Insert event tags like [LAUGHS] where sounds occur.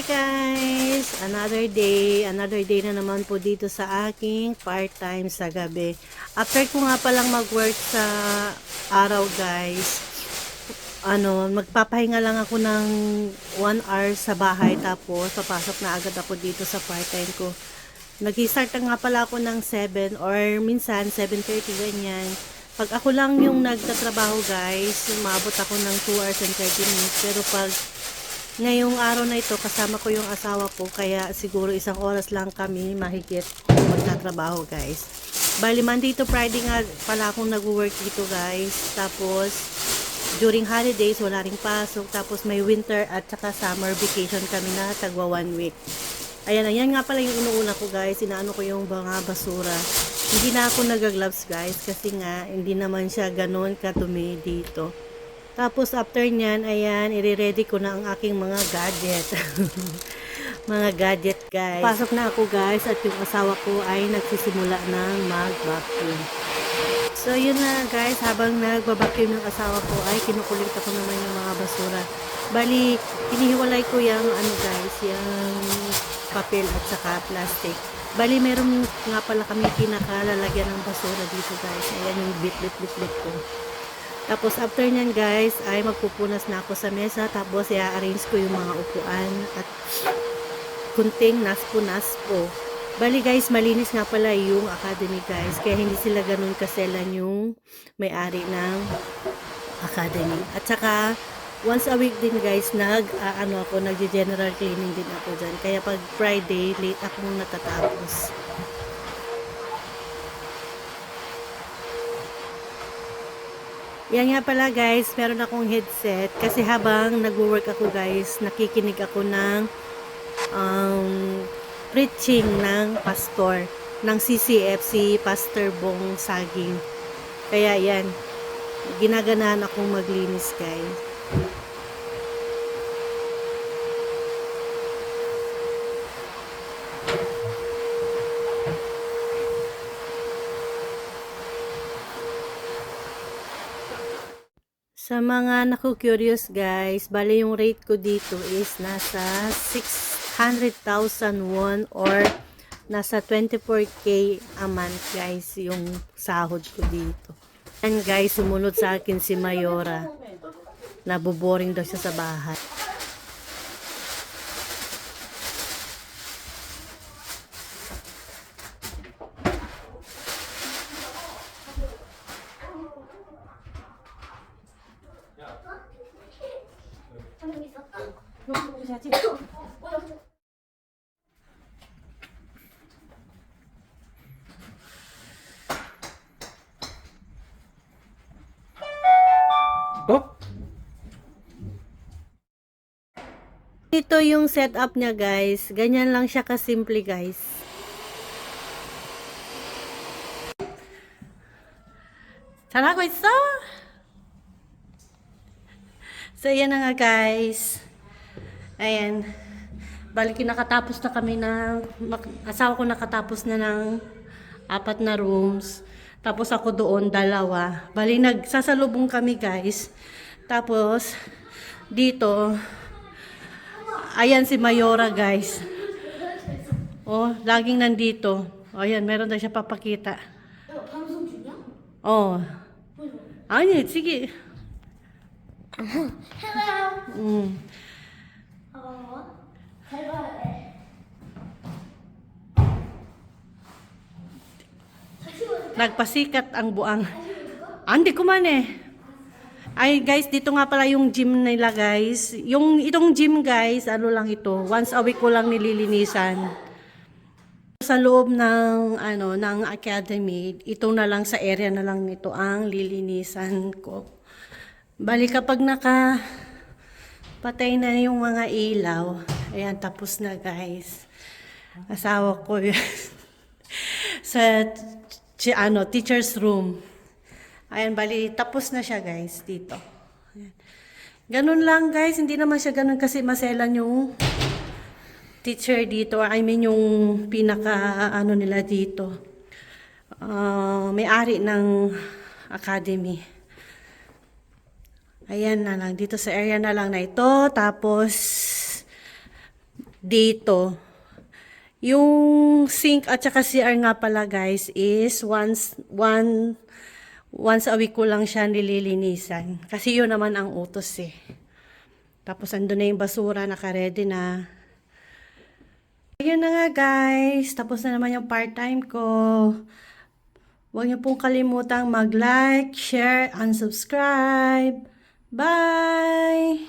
Hi guys! Another day, another day na naman po dito sa aking part-time sa gabi. After ko nga palang mag-work sa araw guys, ano, magpapahinga lang ako ng 1 hour sa bahay tapos papasok na agad ako dito sa part-time ko. Nag-start na nga pala ako ng 7 or minsan 7.30 ganyan. Pag ako lang yung nagtatrabaho guys, umabot ako ng 2 hours and 30 minutes. Pero pag ngayong araw na ito, kasama ko yung asawa ko, kaya siguro isang oras lang kami mahigit magtatrabaho guys. Bali, Monday to Friday nga pala akong nag-work dito guys. Tapos, during holidays, wala ring pasok. Tapos, may winter at saka summer vacation kami na tagwa one week. Ayan, ayan nga pala yung inuuna ko guys. Inaano ko yung mga basura. Hindi na ako nagagloves guys kasi nga hindi naman siya ganun katumi dito. Tapos after nyan, ayan, i-ready ko na ang aking mga gadget. [LAUGHS] mga gadget guys. Pasok na ako guys at yung asawa ko ay nagsisimula ng mag-vacuum. So yun na guys, habang nagbabacuum yung asawa ko ay kinukulit ako naman yung mga basura. Bali, hinihiwalay ko yung ano guys, yung papel at saka plastic. Bali, meron nga pala kami pinakalalagyan ng basura dito guys. Ayan yung bit-bit-bit-bit ko. Tapos after nyan guys, ay magpupunas na ako sa mesa. Tapos i-arrange ko yung mga upuan at kunting naspo-naspo. Bali guys, malinis nga pala yung academy guys. Kaya hindi sila ganun kaselan yung may-ari ng academy. At saka, once a week din guys, nag, ah, ano ako, nag-general cleaning din ako dyan. Kaya pag Friday, late akong natatapos. Yan nga pala guys, meron akong headset kasi habang nagwo-work ako guys, nakikinig ako ng um, preaching ng pastor ng CCFC Pastor Bong Saging. Kaya yan, ginaganahan akong maglinis guys. Sa mga naku-curious guys, bali yung rate ko dito is nasa 600,000 won or nasa 24k a month guys yung sahod ko dito. And guys, sumunod sa akin si Mayora. Naboboring daw siya sa bahay. Oh? Ito yung setup niya guys. Ganyan lang siya kasimple guys. 잘하고 있어? So, yan na nga guys. Ayan. Balik nakatapos na kami ng, asawa ko nakatapos na ng apat na rooms. Tapos ako doon, dalawa. Bali, nagsasalubong kami guys. Tapos, dito, ayan si Mayora guys. Oh, laging nandito. Oh, ayan, meron daw siya papakita. Oh. Oh. Ayun, sige. Hello. Mm. Nagpasikat ang buang. Ah, hindi ko man eh. Ay guys, dito nga pala yung gym nila guys. Yung itong gym guys, ano lang ito, once a week ko lang nililinisan. Sa loob ng ano ng academy, ito na lang sa area na lang nito ang lilinisan ko. Bali kapag naka patay na yung mga ilaw, ayan tapos na guys. Asawa ko yun. [LAUGHS] sa chi, ano, teacher's room. Ayan, bali, tapos na siya guys dito. Ayan. Ganun lang guys, hindi naman siya ganun kasi maselan yung teacher dito. I mean yung pinaka ano nila dito. Ah, may-ari ng academy. Ayan na lang, dito sa area na lang na ito. Tapos, dito. Yung sink at saka CR nga pala guys is once, one, once a week ko lang siya nililinisan. Kasi yun naman ang utos eh. Tapos andun na yung basura, naka-ready na. Ayun na nga guys, tapos na naman yung part-time ko. Huwag niyo pong kalimutang mag-like, share, and subscribe. Bye!